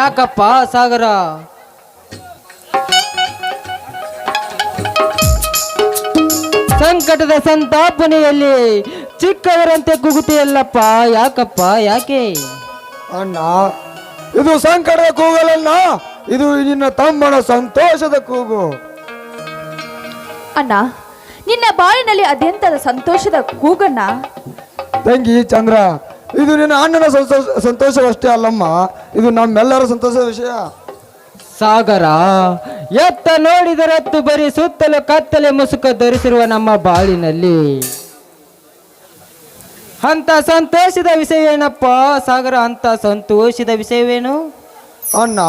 ಯಾಕಪ್ಪ ಸಾಗರ? ಸಂಕಟದ ಸಂತಾಪನೆಯಲ್ಲಿ ಚಿಕ್ಕವರಂತೆ ಕೂಗುತ್ತೀಯಲ್ಲಪ್ಪ ಯಾಕಪ್ಪ ಯಾಕೆ? ಅಣ್ಣ ಇದು ಸಂಕಟದ ಕೂಗಲಲ್ಲ ಇದು ನಿನ್ನ ತಮ್ಮನ ಸಂತೋಷದ ಕೂಗು. ಅಣ್ಣ ನಿನ್ನ ಬಾಳಿನಲ್ಲಿ ಅದೆಂತದ ಸಂತೋಷದ ಕೂಗಣ್ಣ. ತಂಗಿ ಚಂದ್ರ ಇದು ನಿನ್ನ ಅಣ್ಣನ ಸಂತೋಷ ಸಂತೋಷವಷ್ಟೇ ಅಲ್ಲಮ್ಮ. ಇದು ನಮ್ಮೆಲ್ಲರ ಸಂತೋಷದ ವಿಷಯ. ಸಾಗರ ಎತ್ತ ನೋಡಿದರತ್ತು ಬರೀ ಸುತ್ತಲೂ ಕತ್ತಲೆ ಮುಸುಕ ಧರಿಸಿರುವ ನಮ್ಮ ಬಾಳಿನಲ್ಲಿ. ಅಂತ ಸಂತೋಷದ ವಿಷಯವೇನಪ್ಪ ಸಾಗರ ಅಂತ ಸಂತೋಷದ ವಿಷಯವೇನು? ಅಣ್ಣ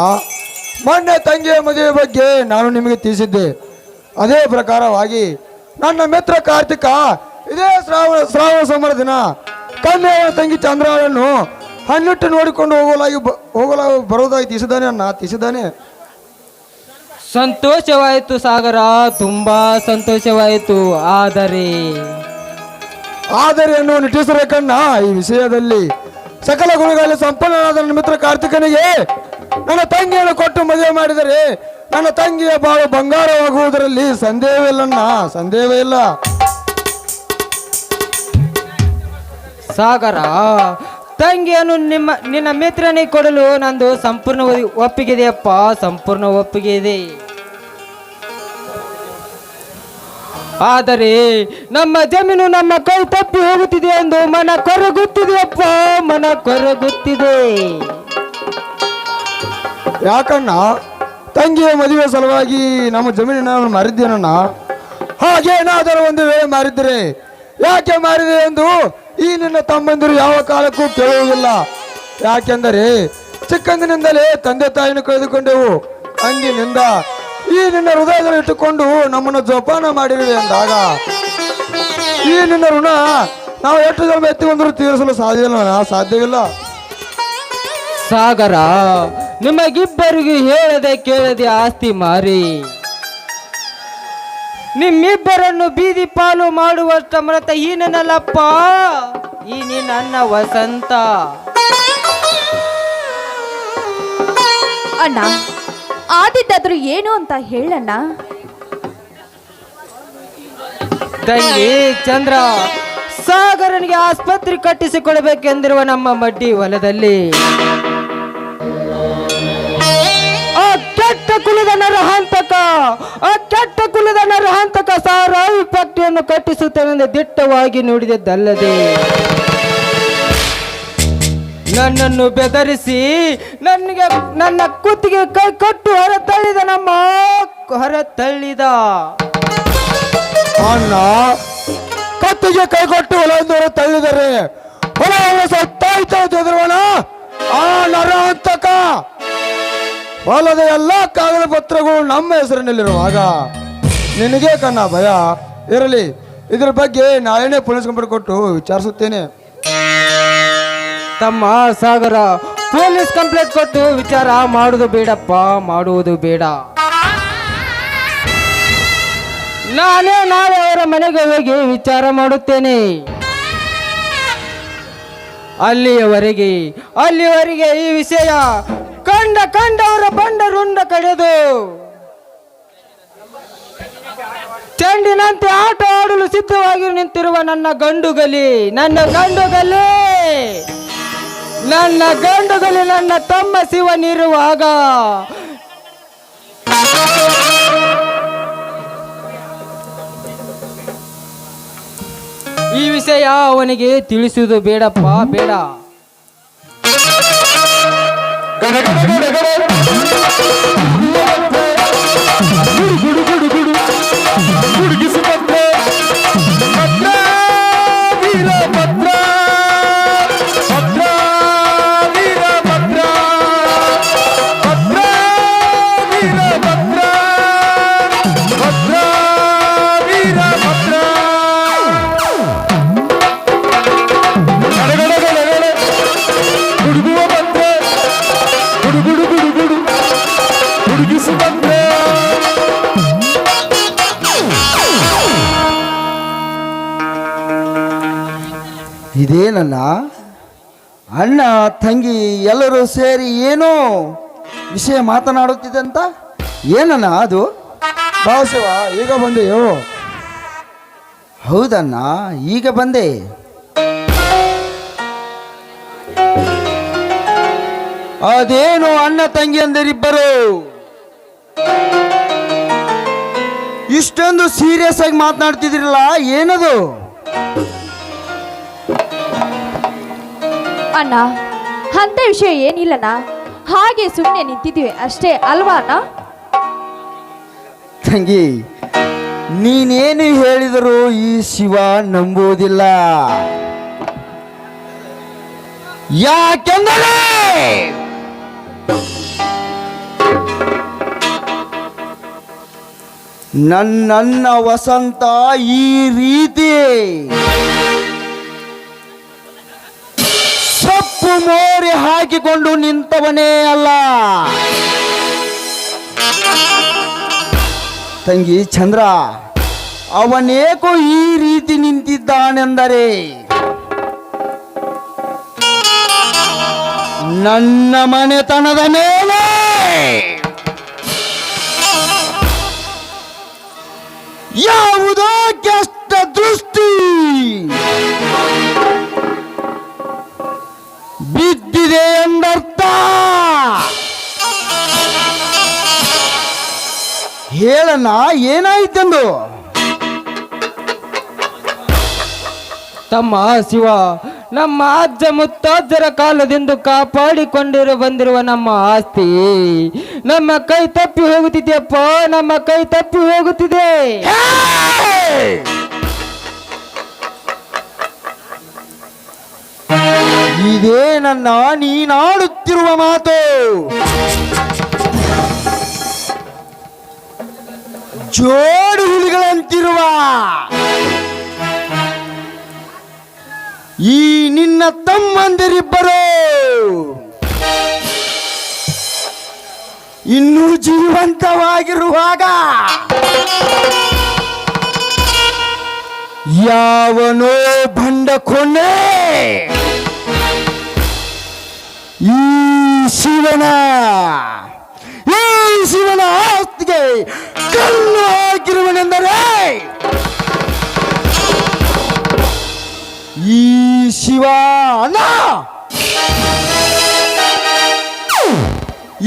ಮೊನ್ನೆ ತಂಗಿಯ ಮದುವೆ ಬಗ್ಗೆ ನಾನು ನಿಮಗೆ ತಿಳಿಸಿದ್ದೆ. ಅದೇ ಪ್ರಕಾರವಾಗಿ ನನ್ನ ಮಿತ್ರ ಕಾರ್ತಿಕ ಇದೇ ಶ್ರಾವಣ ಶ್ರಾವಣ ಸಮರ ದಿನ ಕನ್ಯೆಯ ತಂಗಿ ಚಂದ್ರವನ್ನು ಹಣ್ಣಿಟ್ಟು ನೋಡಿಕೊಂಡು ಹೋಗಲಾಗಿ ಬ- ಬರೋದಾಗಿ ತಿಸಿದಾನೆ ಅನ್ನ ಅಣ್ಣ ತಿಳಿಸಿದ್ದಾನೆ ಸಂತೋಷವಾಯಿತು ಸಾಗರ ತುಂಬಾ ಸಂತೋಷವಾಯಿತು. ಆದರೆ ಆದರೆ ಅನ್ನೋ ನಿಟ್ಟಿಸಬೇಕಣ್ಣ ಈ ವಿಷಯದಲ್ಲಿ ಸಕಲ ಗುಣಗಳಲ್ಲಿ ಸಂಪನ್ನನಾದ ನನ್ನ ಮಿತ್ರ ಕಾರ್ತಿಕನಿಗೆ ನನ್ನ ತಂಗಿಯನ್ನು ಕೊಟ್ಟು ಮದುವೆ ಮಾಡಿದರೆ ನನ್ನ ತಂಗಿಯ ಬಾಳು ಬಂಗಾರವಾಗುವುದರಲ್ಲಿ ಸಂದೇಹವಿಲ್ಲಣ್ಣ ಸಂದೇಹವೇ ಇಲ್ಲ ಸಾಗರ. ತಂಗಿಯನ್ನು ನಿಮ್ಮ, ನಿನ್ನ ಮಿತ್ರನಿಗೆ ಕೊಡಲು ನಂದು ಸಂಪೂರ್ಣ ಒಪ್ಪಿಗೆ ಇದೆಯಪ್ಪ ಸಂಪೂರ್ಣ ಒಪ್ಪಿಗೆ ಇದೆ ಆದರೆ ನಮ್ಮ ಜಮೀನು ನಮ್ಮ ಕೈ ತಪ್ಪಿ ಹೋಗುತ್ತಿದೆ ಎಂದು ಮನ ಕೊರಗುತ್ತಿದೆಯಪ್ಪ, ಮನ ಕೊರಗುತ್ತಿದೆ. ಯಾಕಣ್ಣ? ತಂಗಿಯ ಮದುವೆ ಸಲುವಾಗಿ ನಮ್ಮ ಜಮೀನಿನ ಮಾರಿದ್ದೇನಣ್ಣ? ಹಾಗೇನಾದರೂ ಒಂದು ವೇಳೆ ಮಾರಿದ್ರೆ ಯಾಕೆ ಮಾರಿದೆ ಎಂದು ಈ ನಿನ್ನ ತಮ್ಮಂದಿರು ಯಾವ ಕಾಲಕ್ಕೂ ಕೇಳುವುದಿಲ್ಲ. ಯಾಕೆಂದರೆ ಚಿಕ್ಕಂದಿನಿಂದಲೇ ತಂದೆ ತಾಯಿಯನ್ನು ಕಳೆದುಕೊಂಡೆವು. ಅಂದಿನಿಂದ ಈ ನಿನ್ನ ಹೃದಯದಲ್ಲಿ ಇಟ್ಟುಕೊಂಡು ನಮ್ಮನ್ನು ಜೋಪಾನ ಮಾಡಿರುವೆ ಅಂದಾಗ, ಈ ನಿನ್ನ ಋಣ ನಾವು ಎಷ್ಟು ಜನ ಎತ್ತಿಕೊಂಡ್ರು ತೀರಿಸಲು ಸಾಧ್ಯವಿಲ್ಲ ಸಾಧ್ಯವಿಲ್ಲ ಸಾಗರ, ನಿಮಗಿಬ್ಬರಿಗೂ ಹೇಳದೆ ಕೇಳದೆ ಆಸ್ತಿ ಮಾರಿ. ನಿಮ್ಮಿಬ್ಬರನ್ನು ಬೀದಿ ಪಾಲು ಮಾಡುವಷ್ಟ ಮರತ ನನ್ನಲ್ಲಪ್ಪ ಈ ನನ್ನ ವಸಂತ. ಅಣ್ಣ ಆದಿದ್ದಾದ್ರೂ ಏನು ಅಂತ ಹೇಳಣ್ಣ? ತಂಗಿ ಚಂದ್ರ ಸಾಗರನಿಗೆ ಆಸ್ಪತ್ರೆ ಕಟ್ಟಿಸಿಕೊಳ್ಳಬೇಕೆಂದಿರುವ ನಮ್ಮ ಮಡ್ಡಿ ಹೊಲದಲ್ಲಿ. ಕೆಟ್ಟ ಕುಲದ ನರಹಂತಕ ಆ ಕೆಟ್ಟ ಕುಲದ ನರಹಂತಕ ಸಾರಾಯಿ ಫ್ಯಾಕ್ಟರಿಯನ್ನು ಕಟ್ಟಿಸುತ್ತೇನೆಂದು ದಿಟ್ಟವಾಗಿ ನುಡಿದದ್ದಲ್ಲದೆ, ನನ್ನನ್ನು ಬೆದರಿಸಿ ನನಗೆ ನನ್ನ ಕುತ್ತಿಗೆ ಕೈ ಕಟ್ಟು ಹೊರ ತಳ್ಳಿದ ನಮ್ಮ ಹೊರ ತಳ್ಳಿದ ಅಣ್ಣ, ಕತ್ತಿಗೆ ಕೈಗೊಟ್ಟು ಹೊಲದವರು ತಳ್ಳಿದರೆ ಹೊಲ ಸತ್ತಾಯ್ತು ಎದುರುವಣ ಆ ನರ ಅಂತಕ ಹೊಲದ ಎಲ್ಲ ಕಾಗದ ಪತ್ರಗಳು ನಮ್ಮ ಹೆಸರಿನಲ್ಲಿರುವಾಗ ನಿನಗೆ ಕಣ್ಣ ಭಯ. ಇರಲಿ, ಇದ್ರ ಬಗ್ಗೆ ನಾಳೆನೇ ಪೊಲೀಸ್ ಕಂಪ್ಲೇಂಟ್ ಕೊಟ್ಟು ವಿಚಾರಿಸುತ್ತೇನೆ. ತಮ್ಮ ಸಾಗರ ಪೊಲೀಸ್ ಕಂಪ್ಲೇಂಟ್ ಕೊಟ್ಟು ವಿಚಾರ ಮಾಡುವುದು ಬೇಡಪ್ಪ, ಮಾಡುವುದು ಬೇಡ. ನಾನೇ ನಾಳೆ ಅವರ ಮನೆಗೆ ಹೋಗಿ ವಿಚಾರ ಮಾಡುತ್ತೇನೆ. ಅಲ್ಲಿಯವರೆಗೆ ಅಲ್ಲಿಯವರೆಗೆ ಈ ವಿಷಯ ಕಂಡ ಕಂಡವರ ಬಂಡ ರುಂಡ ಕಡೆದು. ಚೆಂಡಿನಂತೆ ಆಟ ಆಡಲು ಸಿದ್ಧವಾಗಿ ನಿಂತಿರುವ ನನ್ನ ಗಂಡುಗಲಿ ನನ್ನ ಗಂಡುಗಲಿ ನನ್ನ ಗಂಡುಗಲಿ, ನನ್ನ ತಮ್ಮ ಶಿವನಿರುವಾಗ. ಈ ವಿಷಯ ಅವನಿಗೆ ತಿಳಿಸುವುದು ಬೇಡಪ್ಪ, ಬೇಡ. ಗಡಗಡ ಗಡಗಡ ಇದೇನನ್ನ ಅಣ್ಣ, ತಂಗಿ, ಎಲ್ಲರೂ ಸೇರಿ ಏನೋ ವಿಷಯ ಮಾತನಾಡುತ್ತಿದೆ ಅಂತ ಏನಣ್ಣ ಅದು? ಭಾವಶಿವ, ಈಗ ಬಂದೆಯೋ ಹೌದಣ್ಣ, ಈಗ ಬಂದೆ. ಅದೇನು ಅಣ್ಣ, ತಂಗಿ ಅಂದರಿಬ್ಬರು? ಇಷ್ಟೊಂದು ಸೀರಿಯಸ್ ಆಗಿ ಮಾತನಾಡ್ತಿದ್ರಲ್ಲ ಏನದು? ಅಣ್ಣ ಅಂಥ ವಿಷಯ ಏನಿಲ್ಲಣ್ಣ? ಹಾಗೆ ಸುಮ್ಮನೆ ನಿಂತಿದ್ದೀವಿ ಅಷ್ಟೇ ಅಲ್ವಾ ಅಣ್ಣ? ತಂಗಿ, ನೀನೇನು ಹೇಳಿದರೂ ಈ ಶಿವ ನಂಬುವುದಿಲ್ಲ. ಯಾಕೆಂದರೆ ನನ್ನನ್ನ ವಸಂತ ಈ ರೀತಿ ಮೋರಿ ಹಾಕಿಕೊಂಡು ನಿಂತವನೇ ಅಲ್ಲ. ತಂಗಿ ಚಂದ್ರ, ಅವನೇಕೋ ಈ ರೀತಿ ನಿಂತಿದ್ದಾನೆಂದರೆ ನನ್ನ ಮನೆತನದ ಮೇಲೆ. ಯಾವುದೋ ಕೆಷ್ಟ ಹೇಳಣ್ಣ ಏನಾಯ್ತೆಂದು? ತಮ್ಮ ಶಿವ ನಮ್ಮ ಅಜ್ಜ ಮುತ್ತಜ್ಜರ ಕಾಲದಿಂದ ಕಾಪಾಡಿಕೊಂಡಿರು ಬಂದಿರುವ ನಮ್ಮ ಆಸ್ತಿ. ನಮ್ಮ ಕೈ ತಪ್ಪಿ ಹೋಗುತ್ತಿದೆಯಪ್ಪ ನಮ್ಮ ಕೈ ತಪ್ಪಿ ಹೋಗುತ್ತಿದೆ. ಇದೇ ನನ್ನ ನೀನಾಡುತ್ತಿರುವ ಮಾತು. ಜೋಡು ಹುಲಿಗಳಂತಿರುವ ಈ ನಿನ್ನ ತಮ್ಮಂದಿರಿಬ್ಬರು ಇನ್ನೂ ಜೀವಂತವಾಗಿರುವಾಗ ಯಾವನೋ ಬಂಡ ಕೊನೆ ಈ ಶಿವನ ಈ ಶಿವನ ಆಸ್ತಿಗೆ ಕಲ್ಲು ಹಾಕಿರುವನೆಂದರೆ ಈ ಶಿವ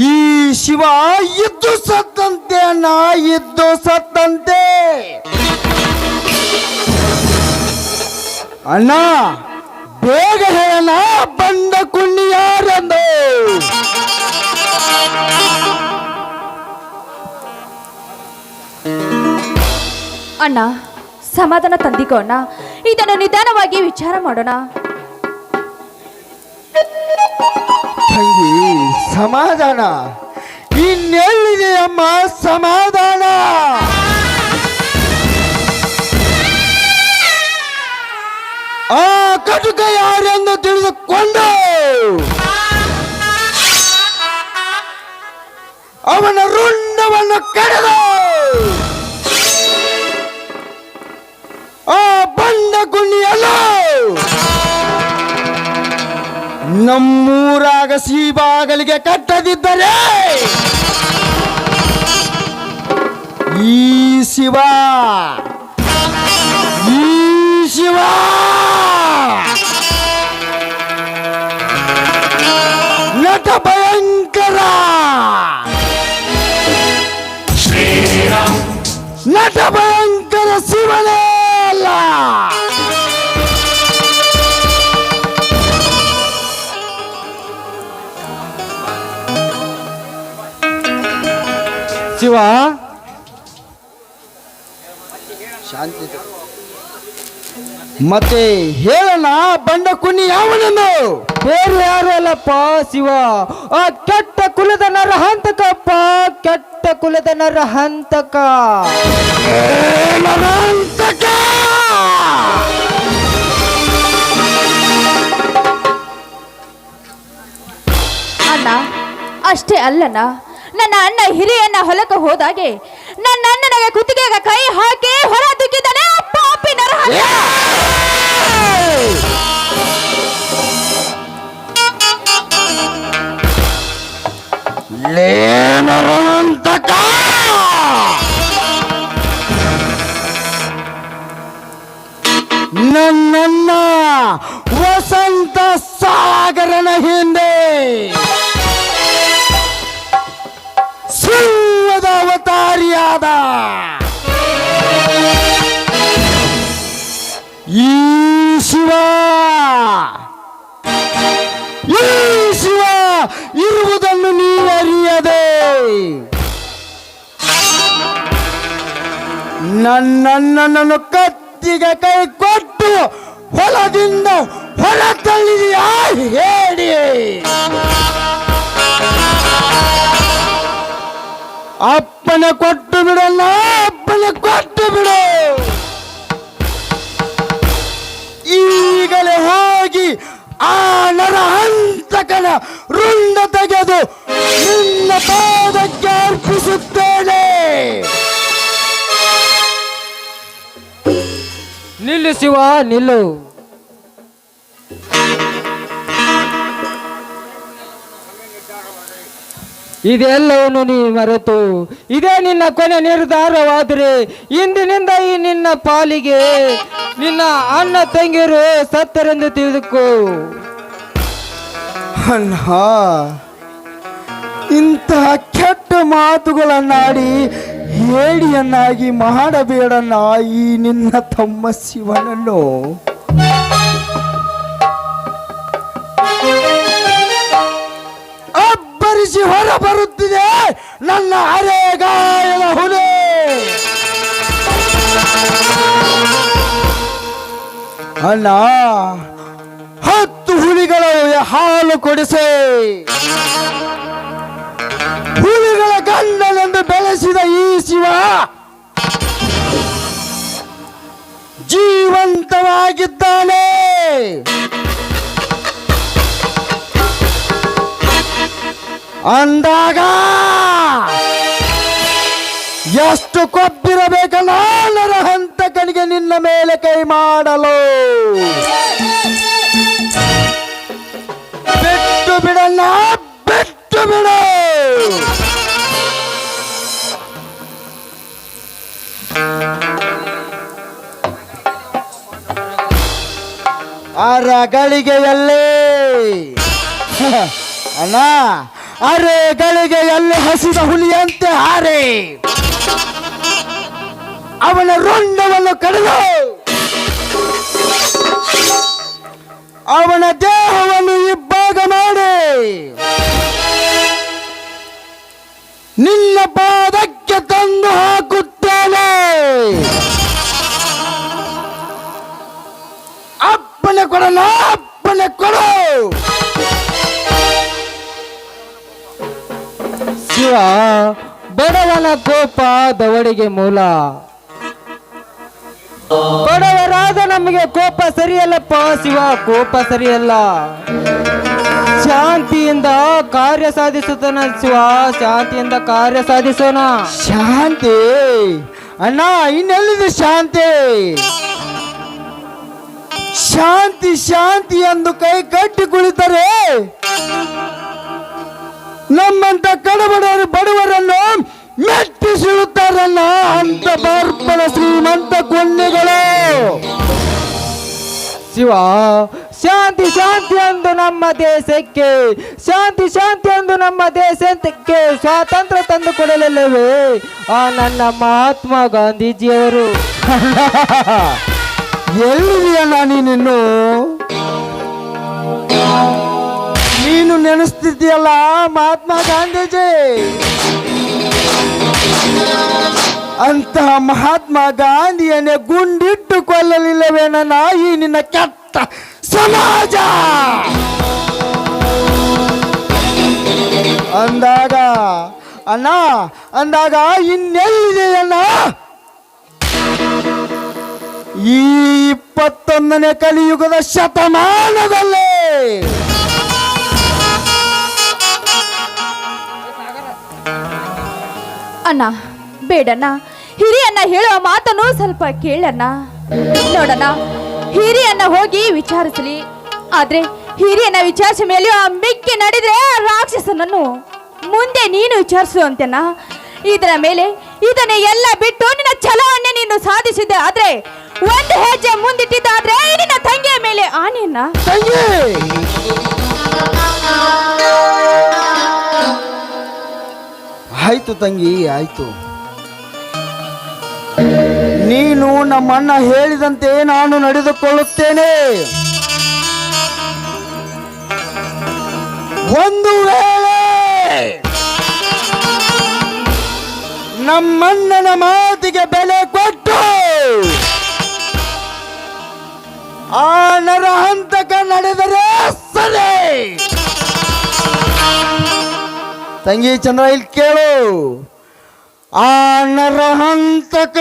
ಈ ಶಿವ ಇದ್ದು ಸತ್ತಂತೆ ಅಣ್ಣ ಇದ್ದು ಸತ್ತಂತೆ. ಅಣ್ಣ, ಬೇಗ ಹೇಳಣ್ಣ, ಬಂದ ಕುಣ್ಣಿ ಅಣ್ಣ, ಸಮಾಧಾನ ತಂದಿಕೋ ಅಣ್ಣ. ಇದನ್ನು ನಿಧಾನವಾಗಿ ವಿಚಾರ ಮಾಡೋಣ. ಸಮಾಧಾನ. ಇನ್ನೆಲ್ಲಿದೆ ಅಮ್ಮ ಸಮಾಧಾನ? ಆ ಕಟುಕ ಯಾರೆಂದು ತಿಳಿದುಕೊಂಡು? ಅವನ ರುಂಡವನ್ನು ಕಡಿದು. ಆ ಬಂದ ಗುಣಿಯಲ್ಲ! ನಮ್ಮೂರಾಗ ಸೀಬಾಗಲಿಗೆ ಕಟ್ಟದಿದ್ದರೆ ಈ ಶಿವ ಈ ಶಿವ! ಶಾಂತಿ ಮತ್ತೆ ಹೇಳೋಣ ಬಂಡ ಕುನ್ನಿ ಯಾವನನ್ನು? ಬೇರೆ ಯಾರು ಅಲ್ಲಪ್ಪ ಶಿವ? ಆ ಕೆಟ್ಟ ಕುಲದ ನರಹಂತಕಪ್ಪ ಕೆಟ್ಟ ಕುಲದ ನರ ಹಂತಕ ಅಣ್ಣ ಅಷ್ಟೇ ಅಲ್ಲಣ್ಣ. ನನ್ನ ಅಣ್ಣ ಹಿರಿಯನ್ನ ಹೊಲಕ್ಕೆ ಹೋದಾಗೆ ನನ್ನ ಅಣ್ಣನಿಗೆ ಕುತ್ತಿಗೆಗೆ ಕೈ ಹಾಕಿ ಹೊರ ದುಕ್ಕಿದ್ದಾನೆ ಪಾಪಿ ನರಹಂತ. ನನ್ನನ್ನು ಕತ್ತಿಗೆ ಕೈ ಕೊಟ್ಟು ಹೊಲದಿಂದ ಹೊಲ ತಳ್ಳಿದೆಯಾ ಹೇಳಿ. ಅಪ್ಪನ ಕೊಟ್ಟು ಬಿಡಲ್ಲ ಅಪ್ಪನ ಕೊಟ್ಟು ಬಿಡು. ಈಗಲೇ ಹೋಗಿ ಆ ನರ ಹಂತಕನ ರುಂಡ ತೆಗೆದು ನಿನ್ನ ಪಾದಕ್ಕೆ ಅರ್ಪಿಸುತ್ತೇನೆ. ನಿಲ್ಲು ಶಿವ ನಿಲ್ಲು. ಇದೆಲ್ಲವನ್ನು ನೀ ಮರೆತು, ಇದೇ ನಿನ್ನ ಕೊನೆ ನಿರ್ಧಾರವಾದರೆ, ಇಂದಿನಿಂದ ಈ ನಿನ್ನ ಪಾಲಿಗೆ ನಿನ್ನ ಅಣ್ಣ ತಂಗಿರು ಸತ್ತರೆಂದು ತಿಳಿದುಕೋ. ಅಣ್ಣ, ಇಂತಹ ಕೆಟ್ಟ ಮಾತುಗಳನ್ನಾಡಿ ಹೇಡಿಯನ್ನಾಗಿ ಮಾಡಬೇಡನ್ನ ಈ ನಿನ್ನ ತಮ್ಮ ಶಿವನನ್ನು ಅಬ್ಬರಿಸಿ ಹೊರ ಬರುತ್ತಿದೆ ನನ್ನ ಅರೆಗಾಯದ ಹುಲೆ. ಅಣ್ಣ, ಹತ್ತು ಹುಲಿಗಳು ಹಾಲು ಕೊಡಿಸೆ. ಹುಲಿಗಳ ಗಂಡನೆಂದು ಬೆಳೆಸಿದ ಈ ಶಿವ ಜೀವಂತವಾಗಿದ್ದಾನೆ. ಅಂದಾಗ ಎಷ್ಟು ಕೊಬ್ಬಿರಬೇಕ ನರ ಹಂತಕನಿಗೆ ನಿನ್ನ ಮೇಲೆ ಕೈ ಮಾಡಲು. ಬಿಟ್ಟು ಬಿಡಲ್ಲ, ಬಿಟ್ಟು ಬಿಡು. ಅರ ಗಳಿಗೆಯಲ್ಲಿ ಅಣ್ಣ ಅರೆ ಗಳಿಗೆಯಲ್ಲಿ ಹಸಿದ ಹುಲಿಯಂತೆ ಹಾರೆ. ಅವನ ರುಂಡವನ್ನು ಕಡಿದು. ಅವನ ದೇಹವನ್ನು ಇಬ್ಬಾಗ ಮಾಡಿ. ನಿನ್ನ ಪಾದಕ್ಕೆ ತಂದು ಹಾಕುತ್ತೇನೆ. ಅಪ್ಪನೆ ಕೊಡಲ್ಲ ಅಪ್ಪನೆ ಕೊಡು. ಶಿವ, ಬಡವನ ಕೋಪ ದವಡಿಗೆ ಮೂಲ. ಬಡವರಾದ ನಮಗೆ ಕೋಪ ಸರಿಯಲ್ಲಪ್ಪ, ಶಿವ, ಕೋಪ ಸರಿಯಲ್ಲ. ಶಾಂತಿಯಿಂದ ಕಾರ್ಯ ಸಾಧಿಸುತ್ತಾನ ಶಿವ, ಶಾಂತಿಯಿಂದ ಕಾರ್ಯ ಸಾಧಿಸೋಣ. ಶಾಂತಿ. ಅಣ್ಣ, ಇನ್ನೆಲ್ಲಿದೆ ಶಾಂತಿ? ಶಾಂತಿ ಶಾಂತಿ ಎಂದು ಕೈ ಕಟ್ಟಿ ಕುಳಿತರೆ. ನಮ್ಮಂತ ಕಡಬಡವರು ಬಡವರನ್ನು ಮೆಟ್ಟಿಸಿರುತ್ತಾರಲ್ಲ ಅಂತ ಬರ್ಬರ ಶ್ರೀಮಂತ ಕೊನ್ನೆಗಳು ಶಿವ, ಶಾಂತಿ ಶಾಂತಿ ಎಂದು ನಮ್ಮ ದೇಶಕ್ಕೆ, ಶಾಂತಿ ಶಾಂತಿ ಎಂದು ನಮ್ಮ ದೇಶಕ್ಕೆ ಸ್ವಾತಂತ್ರ್ಯ ತಂದು ಕೊಡಲಿಲ್ಲವೇ? ಆ ನನ್ನ ಮಹಾತ್ಮ ಗಾಂಧೀಜಿಯವರು. ಎಲ್ಲಿದೆಯಣ್ಣ ನೀನಿನ್ನು? ನೀನು ನೆನೆಸ್ತಿದ್ದೀಯಲ್ಲ, ಮಹಾತ್ಮ ಗಾಂಧೀಜಿ? ಅಂತ ಮಹಾತ್ಮ ಗಾಂಧಿಯನ್ನೇ ಗುಂಡಿಟ್ಟು ಕೊಲ್ಲಲಿಲ್ಲವೇ ನನ್ನ ಈ ನಿನ್ನ ಕೆಟ್ಟ ಸಮಾಜ? ಅಂದಾಗ, ಅಣ್ಣ, ಅಂದಾಗ ಇನ್ನೆಲ್ಲಿದೆ ಅಣ್ಣ ಈ ಇಪ್ಪತ್ತೊಂದನೇ ಕಲಿಯುಗದ ಶತಮಾನದಲ್ಲಿ! ಅಣ್ಣ, ಬೇಡಣ್ಣ ಹಿರಿಯಣ್ಣ ಹೇಳುವ ಮಾತನ್ನು ಸ್ವಲ್ಪ ಕೇಳಣ್ಣ. ನೋಡಣ್ಣ ಹಿರಿಯಣ್ಣ ಹೋಗಿ ವಿಚಾರಿಸಲಿ. ಆದ್ರೆ ಹಿರಿಯನ್ನ ವಿಚಾರಿಸಿದ ಮೇಲೆ ಆ ಮಿಕ್ಕಿ ನಡೆದ್ರೆ ರಾಕ್ಷಸನನ್ನು ಮುಂದೆ ನೀನು ವಿಚಾರಿಸು ಅಂತೆನಾ ಇದರ ಮೇಲೆ ಇದನ್ನ ಎಲ್ಲ ಬಿಟ್ಟು ನಿನ್ನ ಛಲವನ್ನೇ ನೀನು ಸಾಧಿಸಿದ್ದೆ. ಆದ್ರೆ ಒಂದು ಹೆಜ್ಜೆ ಮುಂದಿಟ್ಟಿದ್ದಾದ್ರೆ ನಿನ್ನ ತಂಗಿಯ ಮೇಲೆ ಆನೆಯನ್ನ? ತಂಗಿ! ಆಯ್ತು ತಂಗಿ, ಆಯ್ತು. ನೀನು ನಮ್ಮಣ್ಣ ಹೇಳಿದಂತೆ ನಾನು ನಡೆದುಕೊಳ್ಳುತ್ತೇನೆ. ಒಂದು ವೇಳೆ ನಮ್ಮಣ್ಣನ ಮಾತಿಗೆ ಬೆಲೆ ಆ ನರಹಂತಕ ನಡೆದರೆ ಸರಿ. ತಂಗಿ ಚಂದ್ರ ಇಲ್ಲಿ ಕೇಳು. ಆ ನರಹಂತಕ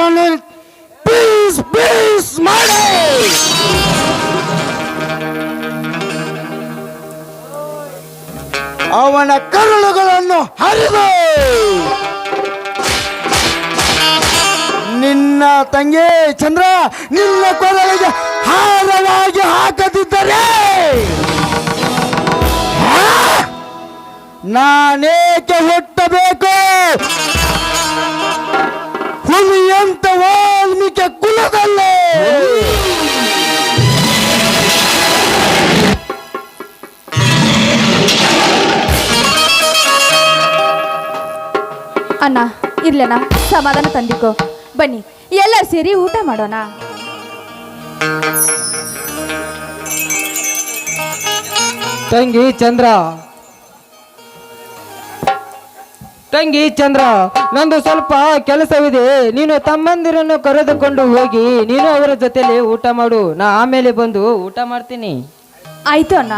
ಪೀಸ್ ಪೀಸ್ ಮಾಡಿ. ಅವನ ಕರುಳುಗಳನ್ನು ಹರಿದು. ನಿನ್ನ ತಂಗಿ ಚಂದ್ರ ನಿನ್ನ ಕೊರಳಿಗೆ ಹಾರವಾಗಿ ಹಾಕದಿದ್ದರೆ ನಾನೇ ನಾನೇಕೆ ಹುಟ್ಟಬೇಕು? ಹುಲಿಯಂತ ವಾಲ್ಮೀಕಿ ಕುಲದಲ್ಲೇ? ಅಣ್ಣ ಇರ್ಲಣ್ಣ ಸಮಾಧಾನ ತಂದಿಕೋ. ಬನ್ನಿ ಎಲ್ಲ ಸೇರಿ ಊಟ ಮಾಡೋಣ. ತಂಗಿ ಚಂದ್ರ. ತಂಗಿ ಚಂದ್ರ ನಂದು ಸ್ವಲ್ಪ ಕೆಲಸವಿದೆ ನೀನು ತಮ್ಮಂದಿರನ್ನು ಕರೆದುಕೊಂಡು ಹೋಗಿ ನೀನು ಅವರ ಜೊತೆಲಿ ಊಟ ಮಾಡು ನಾ ಆಮೇಲೆ ಬಂದು ಊಟ ಮಾಡ್ತೀನಿ. ಆಯ್ತು ಅಣ್ಣ.